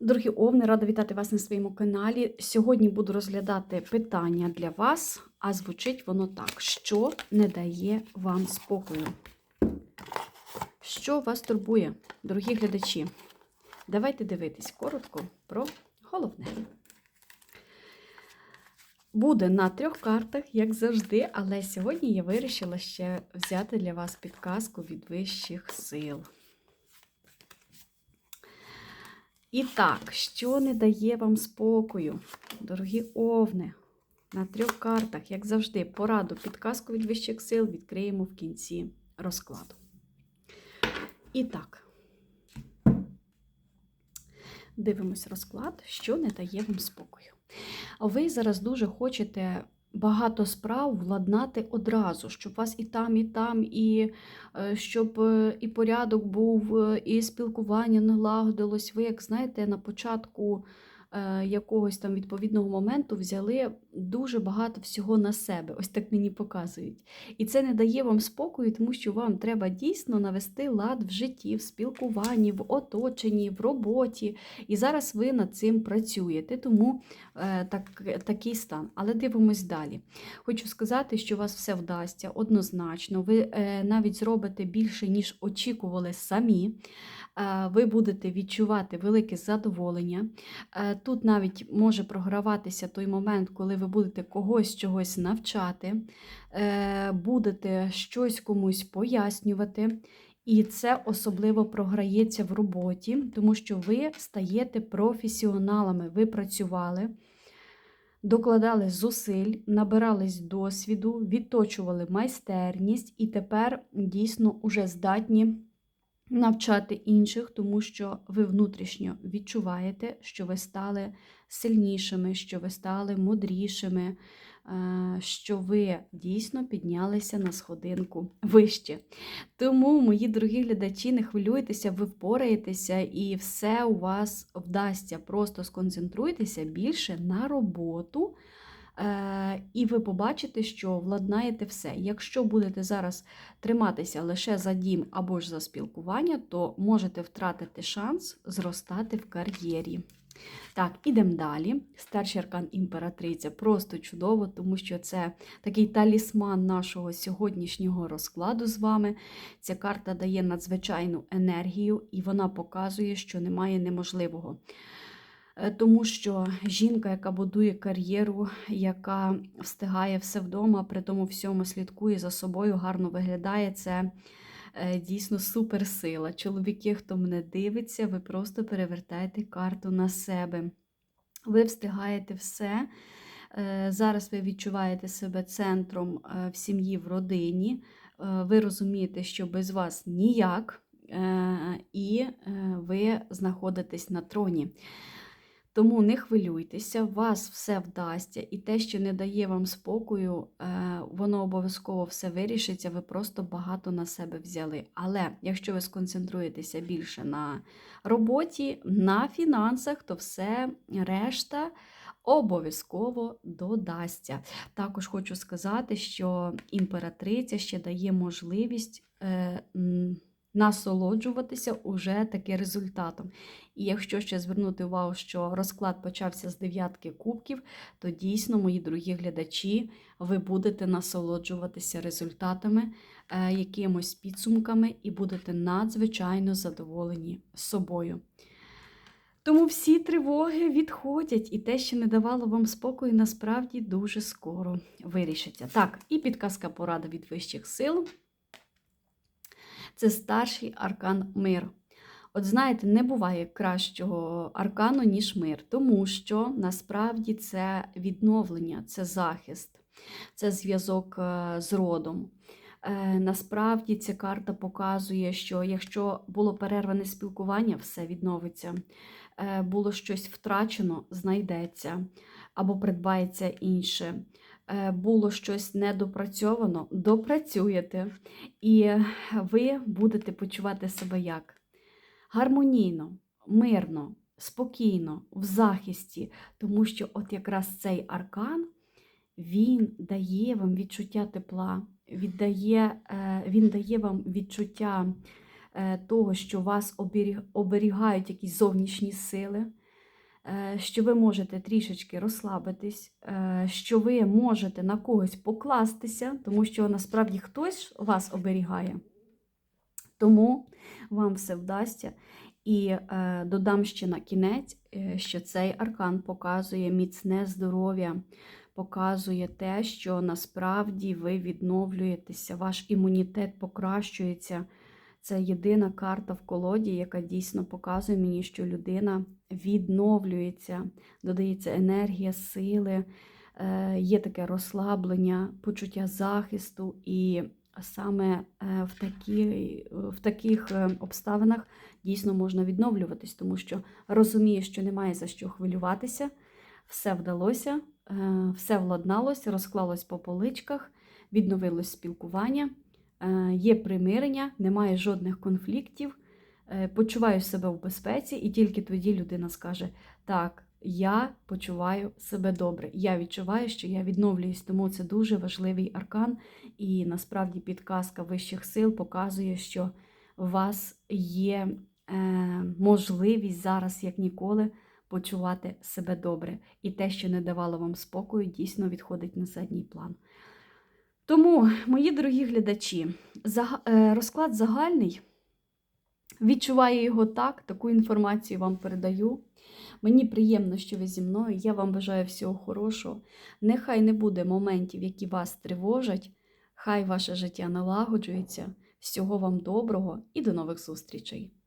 Дорогі Овни, рада вітати вас на своєму каналі. Сьогодні буду розглядати питання для вас, а звучить воно так: що не дає вам спокою? Що вас турбує, дорогі глядачі? Давайте дивитись коротко про головне. Буде на трьох картах, як завжди, але сьогодні я вирішила ще взяти для вас підказку від вищих сил. І так, що не дає вам спокою, дорогі овни, на трьох картах, як завжди, пораду, підказку від вищих сил відкриємо в кінці розкладу. І так, дивимось розклад, що не дає вам спокою. Ви зараз дуже хочете багато справ владнати одразу, щоб вас і там, і там, і е, щоб е, і порядок був, е, і спілкування налагодилось. Ви, як знаєте, на початку якогось там відповідного моменту взяли дуже багато всього на себе. Ось так мені показують. І це не дає вам спокою, тому що вам треба дійсно навести лад в житті, в спілкуванні, в оточенні, в роботі. І зараз ви над цим працюєте, тому е, так, такий стан. Але дивимось далі. Хочу сказати, що у вас все вдасться однозначно. Ви е, навіть зробите більше, ніж очікували самі. Е, ви будете відчувати велике задоволення. Е, Тут навіть може програватися той момент, коли ви будете когось чогось навчати, е, будете щось комусь пояснювати. І це особливо програється в роботі, тому що ви стаєте професіоналами, ви працювали, докладали зусиль, набирались досвіду, відточували майстерність і тепер дійсно уже здатні навчати інших, тому що ви внутрішньо відчуваєте, що ви стали сильнішими, що ви стали мудрішими, е, що ви дійсно піднялися на сходинку вище. Тому, мої дорогі глядачі, не хвилюйтеся, ви впораєтеся і все у вас вдасться. Просто сконцентруйтеся більше на роботу. Е, І ви побачите, що владнаєте все. Якщо будете зараз триматися лише за дім або ж за спілкування, то можете втратити шанс зростати в кар'єрі. Так, ідемо далі. Старший аркан імператриця просто чудово, тому що це такий талісман нашого сьогоднішнього розкладу з вами. Ця карта дає надзвичайну енергію, і вона показує, що немає неможливого. Е, Тому що жінка, яка будує кар'єру, яка встигає все вдома, при тому всьому слідкує за собою, гарно виглядає, це е, дійсно суперсила. Чоловіки, хто мене дивиться, ви просто перевертаєте карту на себе. Ви встигаєте все. Е, Зараз ви відчуваєте себе центром в сім'ї, в родині. Ви розумієте, що без вас ніяк, і ви знаходитесь на троні. Тому не хвилюйтеся, вас все вдасться, і те, що не дає вам спокою, е, воно обов'язково все вирішиться, ви просто багато на себе взяли. Але якщо ви сконцентруєтеся більше на роботі, на фінансах, то все решта обов'язково додасться. Також хочу сказати, що імператриця ще дає можливість. Насолоджуватися уже таки результатом. І якщо ще звернути увагу, що розклад почався з дев'ятки кубків, то дійсно, мої дорогі глядачі, ви будете насолоджуватися результатами, е, якимось підсумками, і будете надзвичайно задоволені собою. Тому всі тривоги відходять, і те, що не давало вам спокою, насправді дуже скоро вирішиться. Так, і підказка порада від вищих сил. Це старший аркан мир. От знаєте, не буває кращого аркану, ніж мир, тому що насправді це відновлення, це захист, це зв'язок е, з родом. Е, Насправді ця карта показує, що якщо було перерване спілкування, все відновиться. Е, Було щось втрачено, знайдеться або придбається інше. Е, Було щось недопрацьовано, допрацюєте, і ви будете почувати себе як? Гармонійно, мирно, спокійно, в захисті, тому що от якраз цей аркан він дає вам відчуття тепла, віддає, е, він дає вам відчуття е, того, що вас оберігають якісь зовнішні сили, що ви можете трішечки розслабитись, е, що ви можете на когось покластися, тому що насправді хтось вас оберігає. Тому вам все вдасться. І е, додам ще на кінець, е, що цей аркан показує міцне здоров'я, показує те, що насправді ви відновлюєтеся, ваш імунітет покращується. Це єдина карта в колоді, яка дійсно показує мені, що людина відновлюється, додається енергія, сили, е, є таке розслаблення, почуття захисту. І саме е, в, такі, в таких е, обставинах дійсно можна відновлюватись, тому що розуміє, що немає за що хвилюватися, все вдалося, все владналося, розклалось по поличках, відновилось спілкування, є примирення, немає жодних конфліктів, е, почуваю себе в безпеці, і тільки тоді людина скаже: Так, я почуваю себе добре. Я відчуваю, що я відновлююсь, тому це дуже важливий аркан. І насправді підказка вищих сил показує, що у вас є е, можливість зараз, як ніколи, почувати себе добре. І те, що не давало вам спокою, дійсно відходить на задній план. Тому, мої дорогі глядачі, е, розклад загальний. Відчуваю його так, таку інформацію вам передаю. Мені приємно, що ви зі мною. Я вам бажаю всього хорошого. Нехай не буде моментів, які вас тривожать. Хай ваше життя налагоджується. Всього вам доброго і до нових зустрічей!